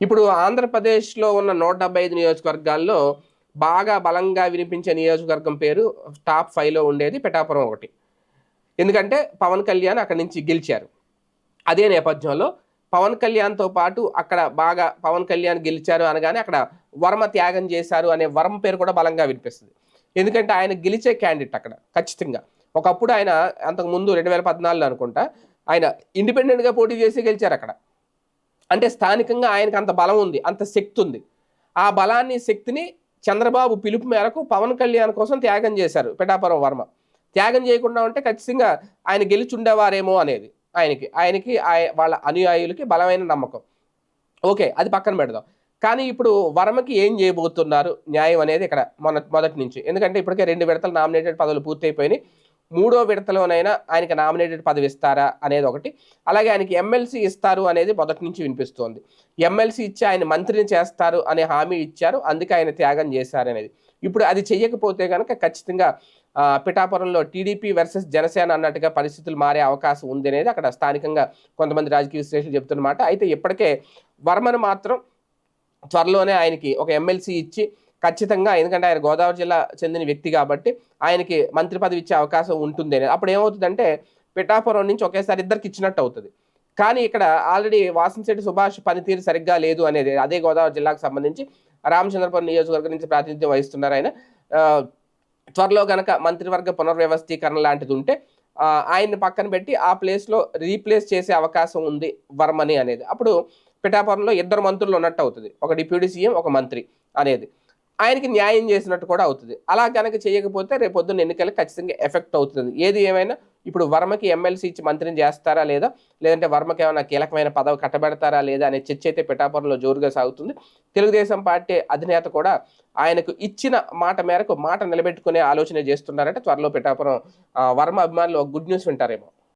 ఇప్పుడు ఆంధ్రప్రదేశ్లో ఉన్న నూట డెబ్బై ఐదు నియోజకవర్గాల్లో బాగా బలంగా వినిపించే నియోజకవర్గం పేరు టాప్ ఫైవ్లో ఉండేది పిఠాపురం ఒకటి. ఎందుకంటే పవన్ కళ్యాణ్ అక్కడి నుంచి గెలిచారు. అదే నేపథ్యంలో పవన్ కళ్యాణ్తో పాటు అక్కడ బాగా పవన్ కళ్యాణ్ గెలిచారు అనగానే అక్కడ వర్మ త్యాగం చేశారు అనే వర్మ పేరు కూడా బలంగా వినిపిస్తుంది. ఎందుకంటే ఆయన గెలిచే క్యాండిడేట్ అక్కడ ఖచ్చితంగా. ఒకప్పుడు ఆయన అంతకు ముందు రెండు వేల పద్నాలుగులో అనుకుంటా ఆయన ఇండిపెండెంట్గా పోటీ చేసి గెలిచారు అక్కడ. అంటే స్థానికంగా ఆయనకు అంత బలం ఉంది అంత శక్తి ఉంది. ఆ బలాన్ని శక్తిని చంద్రబాబు పిలుపు మేరకు పవన్ కళ్యాణ్ కోసం త్యాగం చేశారు పిఠాపురం వర్మ. త్యాగం చేయకుండా ఉంటే ఖచ్చితంగా ఆయన గెలిచి ఉండేవారేమో అనేది ఆయనకి ఆయనకి వాళ్ళ అనుయాయులకి బలమైన నమ్మకం. ఓకే అది పక్కన పెడదాం. కానీ ఇప్పుడు వర్మకి ఏం చేయబోతున్నారు న్యాయం అనేది ఇక్కడ మొన్న మొదటి నుంచి. ఎందుకంటే ఇప్పటికే రెండు విడతలు నామినేటెడ్ పదవులు పూర్తయిపోయినాయి. మూడో విడతలోనైనా ఆయనకి నామినేటెడ్ పదవి ఇస్తారా అనేది ఒకటి. అలాగే ఆయనకి ఎమ్మెల్సీ ఇస్తారు అనేది మొదటి నుంచి వినిపిస్తోంది. ఎమ్మెల్సీ ఇచ్చి ఆయన మంత్రిని చేస్తారు అనే హామీ ఇచ్చారు. అందుకే ఆయన త్యాగం చేశారనేది ఇప్పుడు అది చెయ్యకపోతే కనుక ఖచ్చితంగా పిఠాపురంలో టీడీపీ వర్సెస్ జనసేన అన్నట్టుగా పరిస్థితులు మారే అవకాశం ఉంది అనేది అక్కడ స్థానికంగా కొంతమంది రాజకీయ విశ్లేషకులు చెప్తున్నమాట. అయితే ఇప్పటికే వర్మను మాత్రం త్వరలోనే ఆయనకి ఒక ఎమ్మెల్సీ ఇచ్చి ఖచ్చితంగా ఎందుకంటే ఆయన గోదావరి జిల్లా చెందిన వ్యక్తి కాబట్టి ఆయనకి మంత్రి పదవి ఇచ్చే అవకాశం ఉంటుంది అనేది అప్పుడు ఏమవుతుందంటే పిఠాపురం నుంచి ఒకేసారి ఇద్దరికి ఇచ్చినట్టు అవుతుంది. కానీ ఇక్కడ ఆల్రెడీ వాసంశెట్టి సుభాష్ పనితీరు సరిగ్గా లేదు అనేది అదే గోదావరి జిల్లాకు సంబంధించి రామచంద్రపురం నియోజకవర్గం నుంచి ప్రాతినిధ్యం వహిస్తున్నారు ఆయన. త్వరలో గనక మంత్రివర్గ పునర్వ్యవస్థీకరణ లాంటిది ఉంటే ఆయన్ని పక్కన పెట్టి ఆ ప్లేస్లో రీప్లేస్ చేసే అవకాశం ఉంది వర్మని అనేది. అప్పుడు పిఠాపురంలో ఇద్దరు మంత్రులు ఉన్నట్టు అవుతుంది. ఒక డిప్యూటీ సీఎం ఒక మంత్రి అనేది. ఆయనకి న్యాయం చేసినట్టు కూడా అవుతుంది. అలా కనుక చేయకపోతే రేపొద్దున ఎన్నికలకు ఖచ్చితంగా ఎఫెక్ట్ అవుతుంది. ఏది ఏమైనా ఇప్పుడు వర్మకి ఎమ్మెల్సీ ఇచ్చి మంత్రిని చేస్తారా లేదా? లేదంటే వర్మకి ఏమైనా కీలకమైన పదవి కట్టబెడతారా లేదా అనే చర్చ అయితే పిఠాపురంలో జోరుగా సాగుతుంది. తెలుగుదేశం పార్టీ అధినేత కూడా ఆయనకు ఇచ్చిన మాట మేరకు మాట నిలబెట్టుకునే ఆలోచన చేస్తున్నారంటే త్వరలో పిఠాపురం వర్మ అభిమానులు గుడ్ న్యూస్ వింటారేమో.